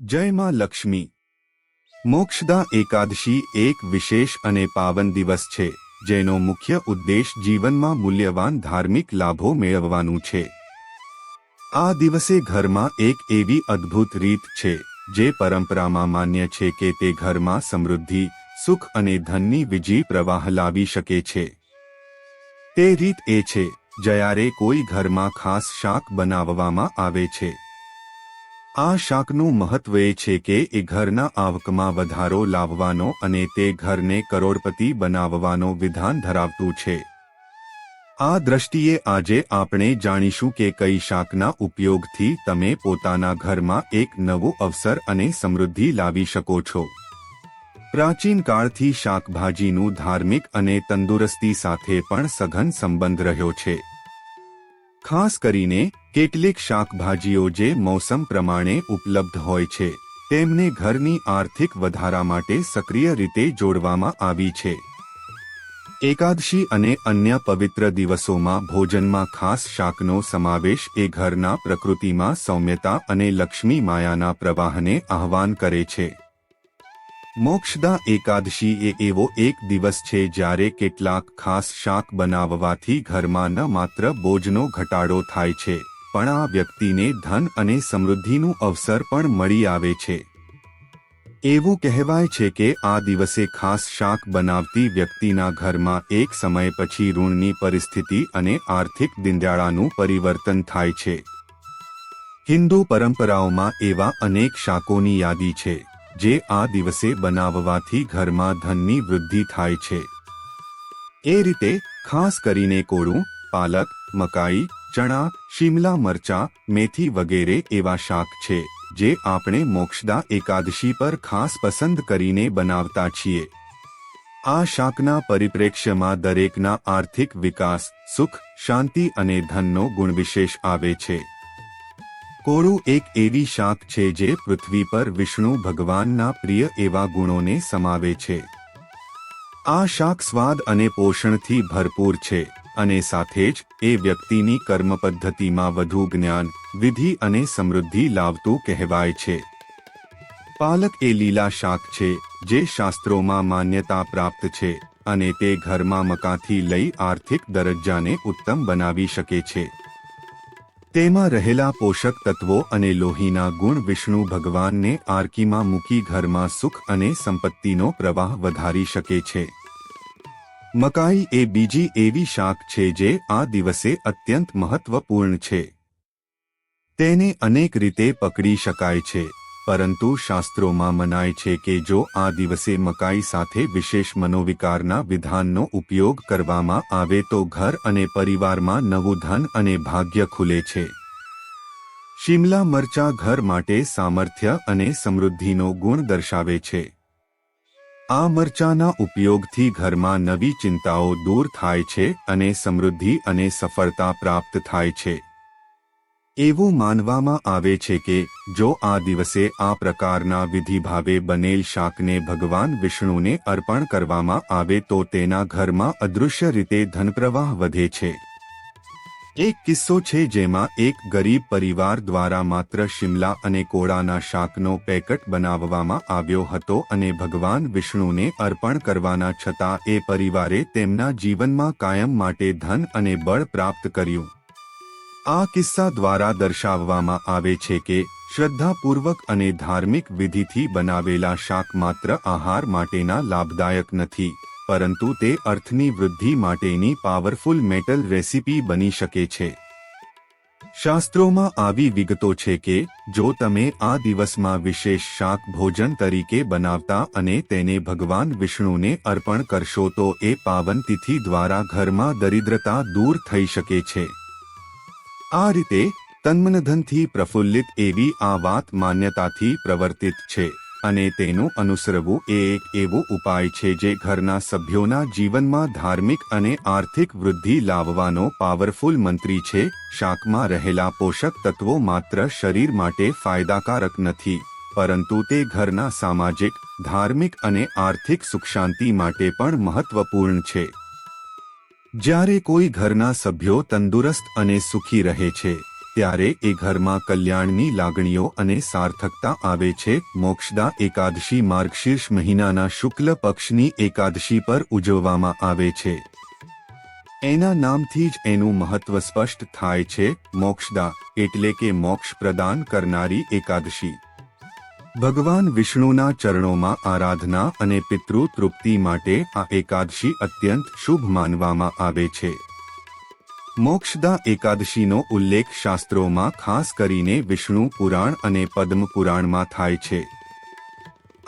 જય માં લક્ષ્મી. મોક્ષદા એકાદશી એક વિશેષ અને પાવન દિવસ છે, જેનો મુખ્ય ઉદ્દેશ જીવનમાં મૂલ્યવાન ધાર્મિક લાભો મેળવવાનું છે. આ દિવસે ઘરમાં એક એવી અદ્ભુત રીત છે, જે પરંપરામાં માન્ય છે કે તે ઘરમાં સમૃદ્ધિ, સુખ અને ધનની વિજી પ્રવાહ લાવી શકે છે. તે રીત એ છે, જ્યારે કોઈ ઘરમાં ખાસ શાક બનાવવામાં આવે છે. આ શાકનું મહત્વ એ છે કે એ ઘરના આવકમાં વધારો લાવવાનો અને તે ઘરને કરોડપતિ બનાવવાનો વિધાન ધરાવતું છે. આ દ્રષ્ટિએ આજે આપણે જાણીશું કે કઈ શાકના ઉપયોગથી તમે પોતાના ઘરમાં એક નવો અવસર અને સમૃદ્ધિ લાવી શકો છો. પ્રાચીન કાળથી શાકભાજીનું ધાર્મિક અને તંદુરસ્તી સાથે પણ સઘન સંબંધ રહ્યો છે. ખાસ કરીને, કેટલીક શાકભાજીઓ જે મોસમ પ્રમાણે ઉપલબ્ધ હોય છે, તેમને ઘરની આર્થિક વધારા માટે સક્રિય રીતે જોડવામાં આવી છે. એકાદશી અને અન્ય પવિત્ર દિવસોમાં ભોજનમાં ખાસ શાકનો સમાવેશ એ ઘરના પ્રકૃતિમાં સૌમ્યતા અને લક્ષ્મી માયાના પ્રવાહને આહવાન કરે છે. મોક્ષદા એકાદશી એ એવો એક દિવસ છે જ્યારે કેટલાક ખાસ શાક બનાવવાથી ઘરમાં ન માત્ર બોજનો ઘટાડો થાય છે, પણ આ વ્યક્તિને ધન અને સમૃદ્ધિનું અવસર પણ મળી આવે છે. એવું કહેવાય છે કે આ દિવસે ખાસ શાક બનાવતી વ્યક્તિના ઘરમાં એક સમય પછી ઋણની પરિસ્થિતિ અને આર્થિક દિંડાળાનું પરિવર્તન થાય છે. હિન્દુ પરંપરાઓમાં એવા અનેક શાકોની યાદી છે. જે આ દિવસે બનાવવાથી ઘરમાં ધનની વૃદ્ધિ થાય છે. એ રીતે ખાસ કરીને કોળું, પાલક, મકાઈ, ચણા, શિમલા મરચા, મેથી વગેરે એવા શાક છે, જે આપણે મોક્ષદા એકાદશી પર ખાસ પસંદ કરીને બનાવતા છીએ. આ શાકના પરિપ્રેક્ષ્યમાં દરેકના આર્થિક વિકાસ, સુખ, શાંતિ અને ધનનો ગુણવિશેષ આવે છે. કોળું એક એવી શાક છે જે પૃથ્વી પર વિષ્ણુ ભગવાનના પ્રિય એવા ગુણોને સમાવે છે. આ શાક સ્વાદ અને પોષણથી ભરપૂર છે અને સાથે જ એ વ્યક્તિની કર્મ પદ્ધતિમાં વધુ જ્ઞાન, વિધિ અને સમૃદ્ધિ લાવતું કહેવાય છે. પાલક એ લીલા શાક છે જે શાસ્ત્રોમાં માન્યતા પ્રાપ્ત છે અને તે ઘરમાં મકાથી લઈ આર્થિક દરજ્જાને ઉત્તમ બનાવી શકે છે. તેમાં રહેલા પોષક તત્વો અને લોહીના ગુણ વિષ્ણુ ભગવાનને આરકીમાં મૂકી ઘરમાં સુખ અને સંપત્તિનો પ્રવાહ વધારી શકે છે. મકાઈ એ બીજી એવી શાક છે જે આ દિવસે અત્યંત મહત્વપૂર્ણ છે. તેને અનેક રીતે પકડી શકાય છે. પરંતુ શાસ્ત્રોમાં મનાય છે કે જો આ દિવસે મકાઈ સાથે વિશેષ મનોવિકારના વિધાનનો ઉપયોગ કરવામાં આવે તો ઘર અને પરિવારમાં નવું ધન અને ભાગ્ય ખુલે છે. શિમલા મરચા ઘર માટે સામર્થ્ય અને સમૃદ્ધિનો ગુણ દર્શાવે છે. આ મરચાના ઉપયોગથી ઘરમાં નવી ચિંતાઓ દૂર થાય છે અને સમૃદ્ધિ અને સફળતા પ્રાપ્ત થાય છે. એવું માનવામાં આવે છે કે, જો આ દિવસે આ પ્રકારના વિધિભાવે બનેલ શાકને ભગવાન વિષ્ણુને અર્પણ કરવામાં આવે તો તેના ઘરમાં અદૃશ્ય રીતે ધનપ્રવાહ વધે છે. એક કિસ્સો છે જેમાં એક ગરીબ પરિવાર દ્વારા માત્ર શિમલા અને કોળાના શાકનો પેકેટ બનાવવામાં આવ્યો હતો અને ભગવાન વિષ્ણુને અર્પણ કરવાના છતાં એ પરિવારે તેમના જીવનમાં કાયમ માટે ધન અને બળ પ્રાપ્ત કર્યું. આ કિસ્સા દ્વારા દર્શાવવામાં આવે છે કે શ્રદ્ધાપૂર્વક અને ધાર્મિક વિધિથી બનાવેલા શાક માત્ર આહાર માટેના લાભદાયક નથી, પરંતુ તે અર્થની વૃદ્ધિ માટેની પાવરફુલ મેટલ રેસીપી બની શકે છે. શાસ્ત્રોમાં આવી વિગતો છે કે, જો તમે આ દિવસમાં વિશેષ શાક ભોજન તરીકે બનાવતા અને તેને ભગવાન વિષ્ણુને અર્પણ કરશો તો એ પાવન તિથિ દ્વારા ઘરમાં દરિદ્રતા દૂર થઈ શકે છે. આ રીતે તન્મનધનથી પ્રફુલ્લિત એવી આ વાત માન્યતાથી પ્રવર્તિત છે અને તેનું અનુસરવું એ એક એવો ઉપાય છે જે ઘરના સભ્યોના જીવનમાં ધાર્મિક અને આર્થિક વૃદ્ધિ લાવવાનો પાવરફુલ મંત્રી છે. શાકમાં રહેલા પોષક તત્વો માત્ર શરીર માટે ફાયદાકારક નથી, પરંતુ તે ઘરના સામાજિક, ધાર્મિક અને આર્થિક સુખ શાંતિ માટે પણ મહત્વપૂર્ણ છે. જ્યારે કોઈ ઘરના સભ્યો તંદુરસ્ત અને સુખી રહે છે, ત્યારે એ ઘરમાં કલ્યાણની લાગણીઓ અને સાર્થકતા આવે છે. મોક્ષદા એકાદશી માર્ગશીર્ષ મહિનાના શુક્લ પક્ષની એકાદશી પર ઉજવવામાં આવે છે. એના નામથી જ એનું મહત્વ સ્પષ્ટ થાય છે. મોક્ષદા એટલે કે મોક્ષ પ્રદાન કરનારી એકાદશી. ભગવાન વિષ્ણુના ચરણોમાં આરાધના અને પિતૃ તૃપ્તિ માટે આ એકાદશી અત્યંત શુભ માનવામાં આવે છે. મોક્ષદા એકાદશીનો ઉલ્લેખ શાસ્ત્રોમાં ખાસ કરીને વિષ્ણુ પુરાણ અને પદ્મ પુરાણમાં થાય છે.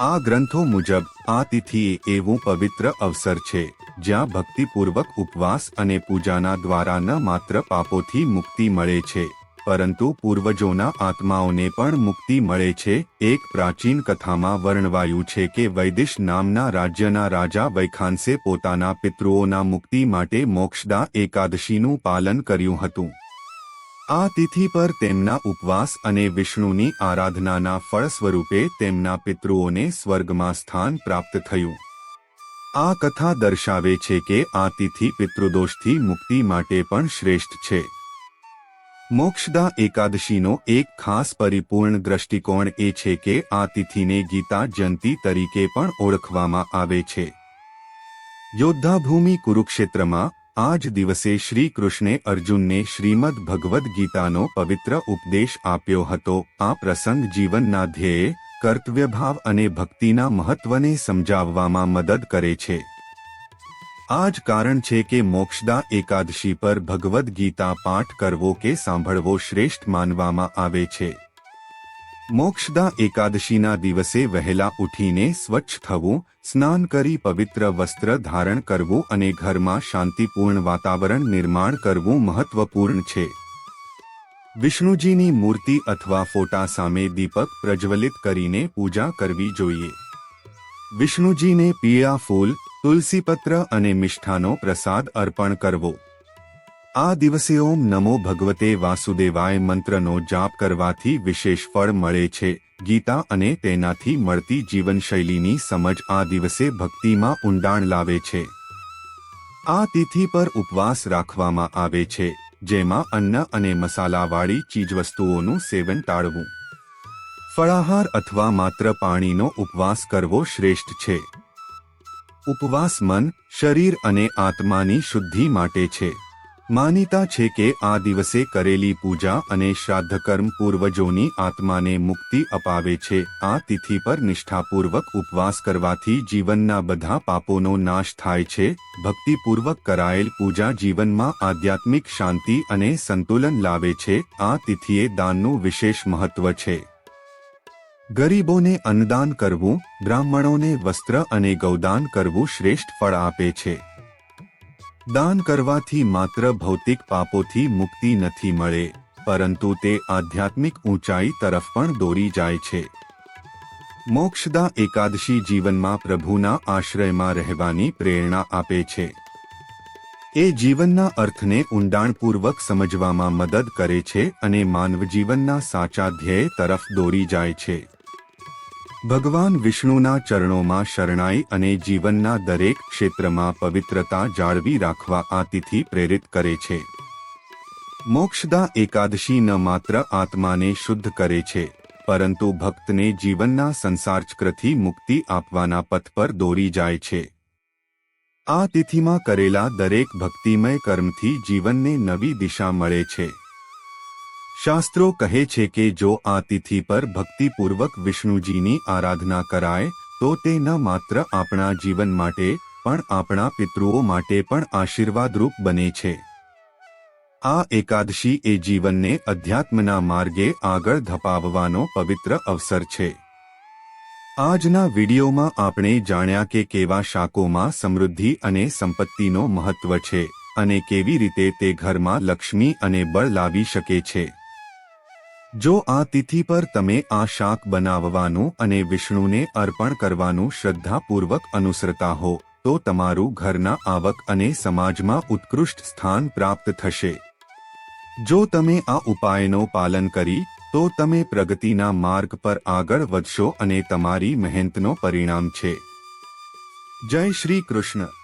આ ગ્રંથો મુજબ આ તિથિએ એવું પવિત્ર અવસર છે, જ્યાં ભક્તિપૂર્વક ઉપવાસ અને પૂજાના દ્વારા ન માત્ર પાપોથી મુક્તિ મળે છે. પરંતુ પૂર્વજોના આત્માઓને પણ મુક્તિ મળે છે. એક પ્રાચીન કથામાં વર્ણવાયું છે કે વૈદિશ નામના રાજ્યના રાજા વૈખાંસે પોતાના પિતૃઓના મુક્તિ માટે મોક્ષદા એકાદશીનું પાલન કર્યું હતું. આ તિથિ પર તેમના ઉપવાસ અને વિષ્ણુની આરાધનાના ફળ સ્વરૂપે તેમના પિતૃઓને સ્વર્ગમાં સ્થાન પ્રાપ્ત થયું. આ કથા દર્શાવે છે કે આ તિથિ પિતૃદોષથી મુક્તિ માટે પણ શ્રેષ્ઠ છે. મોક્ષદા એકાદશીનો એક ખાસ પરિપૂર્ણ દ્રષ્ટિકોણ એ છે કે આ તિથિને ગીતા જયંતી તરીકે પણ ઓળખવામાં આવે છે. યોદ્ધાભૂમિ કુરુક્ષેત્રમાં આ જ દિવસે શ્રી કૃષ્ણે અર્જુનને શ્રીમદ ભગવદ્ ગીતાનો પવિત્ર ઉપદેશ આપ્યો હતો. આ પ્રસંગ જીવનના ધ્યેય, કર્તવ્યભાવ અને ભક્તિના મહત્વને સમજાવવામાં મદદ કરે છે. આ જ કારણ છે કે મોક્ષદા એકાદશી પર ભગવદ્ ગીતા પાઠ કરવો કે સાંભળવો શ્રેષ્ઠ માનવામાં આવે છે. મોક્ષદા એકાદશીના દિવસે વહેલા ઉઠીને સ્વચ્છ થવું, સ્નાન કરી પવિત્ર વસ્ત્ર ધારણ કરવું અને ઘરમાં શાંતિપૂર્ણ વાતાવરણ નિર્માણ કરવું મહત્વપૂર્ણ છે. વિષ્ણુજીની મૂર્તિ અથવા ફોટા સામે દીપક પ્રજ્વલિત કરીને પૂજા કરવી જોઈએ. વિષ્ણુજીને પીળા ફૂલ તુલસીપત્ર અને મિષ્ઠાનો પ્રસાદ અર્પણ કરવો. આ દિવસે ઓમ નમો ભગવતે વાસુદેવાય મંત્રનો જાપ કરવાથી વિશેષ ફળ મળે છે. ગીતા અને તેનાથી મળતી જીવનશૈલીની સમજ આ દિવસે ભક્તિમાં ઊંડાણ લાવે છે. આ તિથિ પર ઉપવાસ રાખવામાં આવે છે, જેમાં અન્ન અને મસાલાવાળી ચીજવસ્તુઓનું સેવન ટાળવું. ફળાહાર અથવા માત્ર પાણીનો ઉપવાસ કરવો શ્રેષ્ઠ છે. ઉપવાસ મન શરીર અને આત્માની શુદ્ધિ માટે છે. માનીતા છે કે આ દિવસે કરેલી પૂજા અને શ્રાદ્ધકર્મ પૂર્વજોની આત્માને મુક્તિ અપાવે છે. આ તિથિ પર નિષ્ઠાપૂર્વક ઉપવાસ કરવાથી જીવનના બધા પાપોનો નાશ થાય છે. ભક્તિપૂર્વક કરાયેલ પૂજા જીવનમાં આધ્યાત્મિક શાંતિ અને સંતુલન લાવે છે. આ તિથિએ દાનનું વિશેષ મહત્વ છે. ગરીબોને અન્નદાન કરવું, બ્રાહ્મણોને વસ્ત્ર અને ગૌદાન કરવું શ્રેષ્ઠ ફળ આપે છે. દાન કરવાથી માત્ર ભૌતિક પાપોથી મુક્તિ નથી મળે, પરંતુ તે આધ્યાત્મિક ઊંચાઈ તરફ પણ દોરી જાય છે. મોક્ષદા એકાદશી જીવનમાં પ્રભુના આશ્રયમાં રહેવાની પ્રેરણા આપે છે. એ જીવનના અર્થને ઊંડાણપૂર્વક સમજવામાં મદદ કરે છે અને માનવ જીવનના સાચા ધ્યેય તરફ દોરી જાય છે. ભગવાન વિષ્ણુના ચરણોમાં શરણાઈ અને જીવનના દરેક ક્ષેત્રમાં પવિત્રતા જાળવી રાખવા આ તિથિ પ્રેરિત કરે છે. મોક્ષદા એકાદશી ન માત્ર આત્માને શુદ્ધ કરે છે, પરંતુ ભક્તને જીવનના સંસારચક્રથી મુક્તિ આપવાના પથ પર દોરી જાય છે. આ તિથિમાં કરેલા દરેક ભક્તિમય કર્મથી જીવનને નવી દિશા મળે છે. શાસ્ત્રો કહે છે કે જો આ તિથિ પર ભક્તિપૂર્વક વિષ્ણુજીની આરાધના કરાય, તો તે ન માત્ર આપણા જીવન માટે, પણ આપણા પિતૃઓ માટે પણ આશીર્વાદરૂપ બને છે. આ એકાદશી એ જીવનને અધ્યાત્મના માર્ગે આગળ ધપાવવાનો પવિત્ર અવસર છે. આજના વિડીયોમાં આપણે જાણ્યા કે કેવા શાકોમાં સમૃદ્ધિ અને સંપત્તિનો મહત્વ છે અને કેવી રીતે તે ઘરમાં લક્ષ્મી અને બળ લાવી શકે છે. જો આ તિથિ પર તમે આ શાક બનાવવાનું અને વિષ્ણુને અર્પણ કરવાનું શ્રદ્ધાપૂર્વક અનુસરતા હો, તો તમારું ઘરના આવક અને સમાજમાં ઉત્કૃષ્ટ સ્થાન પ્રાપ્ત થશે. જો તમે આ ઉપાયનો પાલન કરી, તો તમે પ્રગતિના માર્ગ પર આગળ વધશો અને તમારી મહેનતનો પરિણામ છે. જય શ્રી કૃષ્ણ.